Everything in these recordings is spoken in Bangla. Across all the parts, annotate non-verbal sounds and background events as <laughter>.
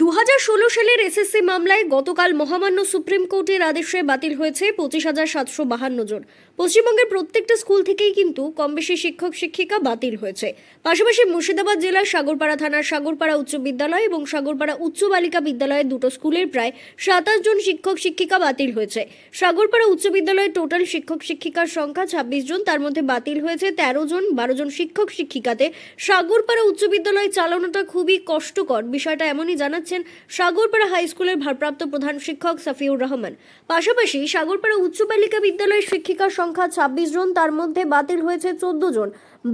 দু হাজার ষোলো সালের এসএসসি মামলায় গতকাল মহামান্য সুপ্রিম কোর্টের আদেশে বাতিল হয়েছে পঁচিশ হাজার সাতশো বাহান্ন জন। পশ্চিমবঙ্গের প্রত্যেকটা স্কুল থেকেই কিন্তু কম বেশি শিক্ষক, শিক্ষিকা বাতিল হয়েছে। পাশাপাশি মুর্শিদাবাদ জেলার সাগরপাড়া থানার সাগরপাড়া উচ্চ বিদ্যালয় এবং সাগরপাড়া উচ্চ বালিকা বিদ্যালয়ের দুটো স্কুলের প্রায় সাতাশ জন শিক্ষক, শিক্ষিকা বাতিল হয়েছে। সাগরপাড়া উচ্চ বিদ্যালয়ে টোটাল শিক্ষক, শিক্ষিকার সংখ্যা ছাব্বিশ জন, তার মধ্যে বাতিল হয়েছে তেরো জন, বারো জন শিক্ষক, শিক্ষিকাতে। সাগরপাড়া উচ্চ বিদ্যালয় চালানোটা খুবই কষ্টকর, বিষয়টা এমনই জানাচ্ছেন সাগরপাড়া হাই স্কুলের ভারপ্রাপ্ত প্রধান শিক্ষক সাফিউর রহমান। পাশাপাশি সাগরপাড়া উচ্চ বালিকা বিদ্যালয়ের শিক্ষিকার সংখ্যা ছাব্বিশ জন, তার মধ্যে বাতিল হয়েছে চোদ্দ জন।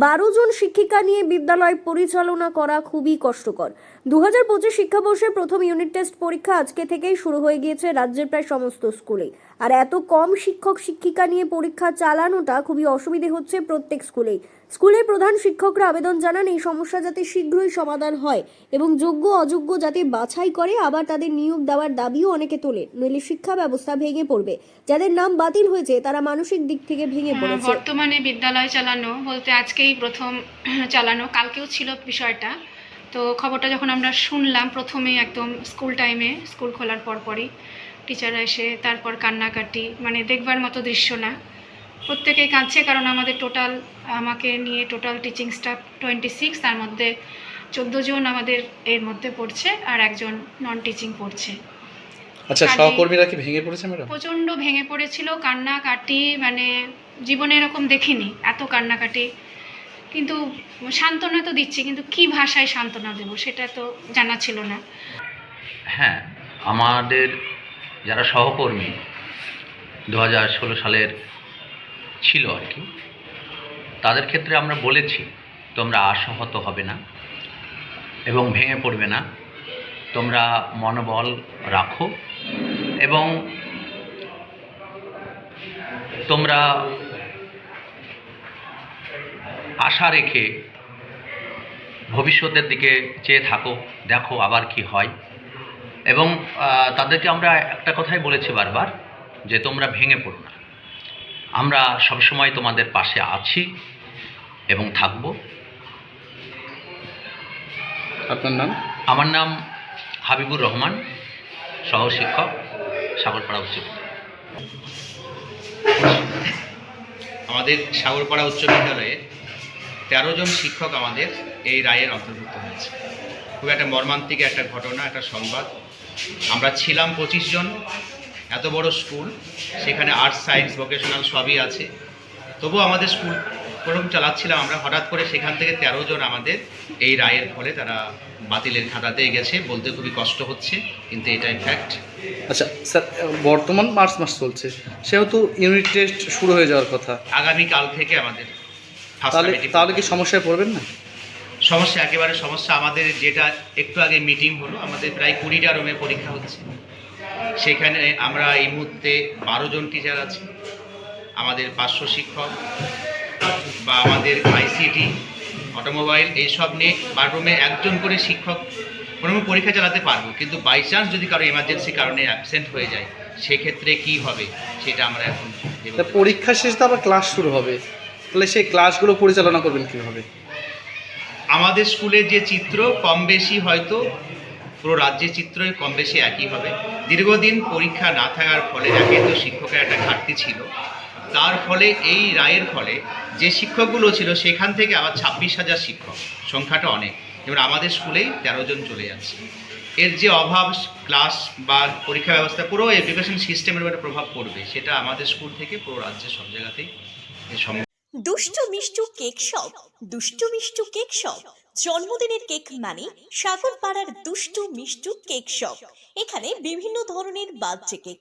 বারো জন শিক্ষিকা নিয়ে বিদ্যালয় পরিচালনা করা খুবই কষ্টকর। দু হাজার পঁচিশ শিক্ষাবর্ষের প্রথম ইউনিট টেস্ট পরীক্ষা আজকে থেকেই শুরু হয়ে গিয়েছে রাজ্যের প্রায় সমস্ত স্কুলে। আর এত কম শিক্ষক শিক্ষিকা নিয়ে পরীক্ষা চালানোটা খুবই অসুবিধে হচ্ছে প্রত্যেক স্কুলেই। স্কুলের প্রধান শিক্ষকরা আবেদন জানান এই সমস্যা যাতে শীঘ্রই সমাধান হয় এবং যোগ্য অযোগ্য যাতে বাছাই করে আবার তাদের নিয়োগ দেওয়ার দাবিও অনেকে তোলে নইলে শিক্ষা ব্যবস্থা ভেঙে পড়বে। যাদের নাম বাতিল হয়েছে তারা মানসিক দিক থেকে ভেঙে হ্যাঁ, পড়েছে। বর্তমানে বিদ্যালয় চালানো বলতে আজকেই প্রথম <clears throat> চালানো কালকেও ছিল বিষয়টা। তো খবরটা যখন আমরা শুনলাম প্রথমেই একদম স্কুল টাইমে স্কুল খোলার পরপরই টিচাররা এসে তারপর কান্নাকাটি মানে দেখবার মতো দৃশ্য না। প্রত্যেকেই কাঁদছে কারণ আমাদের টোটাল আমাকে নিয়ে total teaching staff twenty six তার মধ্যে চোদ্দ জন আমাদের এর মধ্যে পড়ছে আর একজন নন টিচিং পড়ছে। আচ্ছা সহকর্মীরা কি ভেঙে পড়েছে ম্যাডাম? প্রচণ্ড ভেঙে পড়েছিল কান্নাকাটি মানে জীবনে এরকম দেখিনি এত কান্নাকাটি। কিন্তু সান্ত্বনা তো দিচ্ছি কিন্তু কি ভাষায় সান্ত্বনা দেবো সেটা তো জানা ছিল না। হ্যাঁ আমাদের যারা সহকর্মী দু ষোলো সালের ছিল আর কি। তাদের ক্ষেত্রে আমরা বলেছি, তোমরা আশাহত হবে না এবং ভেঙে পড়বে না। তোমরা মনোবল রাখো এবং তোমরা আশা রেখে ভবিষ্যতের দিকে চেয়ে থাকো, দেখো আবার কি হয়। এবং তাদেরকে আমরা একটা কথাই বলেছি বারবার যে তোমরা ভেঙে পড়ো না। আমরা সবসময় তোমাদের পাশে আছি এবং থাকব। আপনার নাম? আমার নাম হাবিবুর রহমান সহশিক্ষক সাগরপাড়া উচ্চ আমাদের সাগরপাড়া উচ্চ বিদ্যালয়ে তেরো জন শিক্ষক আমাদের এই রায়ের অন্তর্ভুক্ত হয়েছে। খুব একটা মর্মান্তিক একটা ঘটনা একটা সংবাদ। আমরা ছিলাম পঁচিশ জন এত বড় স্কুল সেখানে আর্টস সায়েন্স ভোকেশনাল সবই আছে। তবুও আমাদের স্কুল প্রথম চালাচ্ছিলাম আমরা। হঠাৎ করে সেখান থেকে তেরো জন আমাদের এই রায়ের ফলে তারা বাতিলের খাতাতে গেছে বলতে খুবই কষ্ট হচ্ছে কিন্তু এটাই ফ্যাক্ট আচ্ছা স্যার বর্তমান মার্চ মাস চলছে। সেহেতু ইউনিট টেস্ট শুরু হয়ে যাওয়ার কথা। আগামীকাল থেকে আমাদের তাহলে তাহলে কি সমস্যায় পড়বেন না? সমস্যা একেবারে সমস্যা। আমাদের যেটা একটু আগে মিটিং হলো আমাদের প্রায় কুড়িটা রুমে পরীক্ষা হচ্ছে। সেখানে আমরা এই মুহূর্তে বারো জন টিচার আছি। আমাদের পাঁচশো শিক্ষক বা আমাদের আইসিটি অটোমোবাইল এইসব নিয়ে বারো রুমে একজন করে শিক্ষক কোনো পরীক্ষা চালাতে পারব। কিন্তু বাই চান্স যদি কারও এমার্জেন্সি কারণে অ্যাবসেন্ট হয়ে যায় সেক্ষেত্রে কি হবে সেটা আমরা এখন পরীক্ষা শেষ তো আবার ক্লাস শুরু হবে। তাহলে সেই ক্লাসগুলো পরিচালনা করবেন কীভাবে? আমাদের স্কুলের যে চিত্র কম বেশি হয়তো পুরো রাজ্যের চিত্রই কম বেশি একই হবে। দীর্ঘদিন পরীক্ষা না থাকার ফলে তো শিক্ষকের একটা ঘাটতি ছিল, তার ফলে এই রায়ের ফলে যে শিক্ষকগুলো ছিল সেখান থেকে আবার ছাব্বিশ হাজার শিক্ষক, সংখ্যাটা অনেক। যেমন আমাদের স্কুলেই তেরো জন চলে যাচ্ছে। এর যে অভাব, ক্লাস বা পরীক্ষা ব্যবস্থা, পুরো এডুকেশন সিস্টেমের উপরে প্রভাব পড়বে, সেটা আমাদের স্কুল থেকে পুরো রাজ্যের সব জায়গাতেই সম্মুখীন দুষ্টু মিষ্টু কেক শপ, দুষ্টু মিষ্টু কেক শপ। জন্মদিনের কেক মানে সাগর পাড়ার দুষ্টু মিষ্টু কেক শপ। এখানে বিভিন্ন ধরনের বার্থডে কেক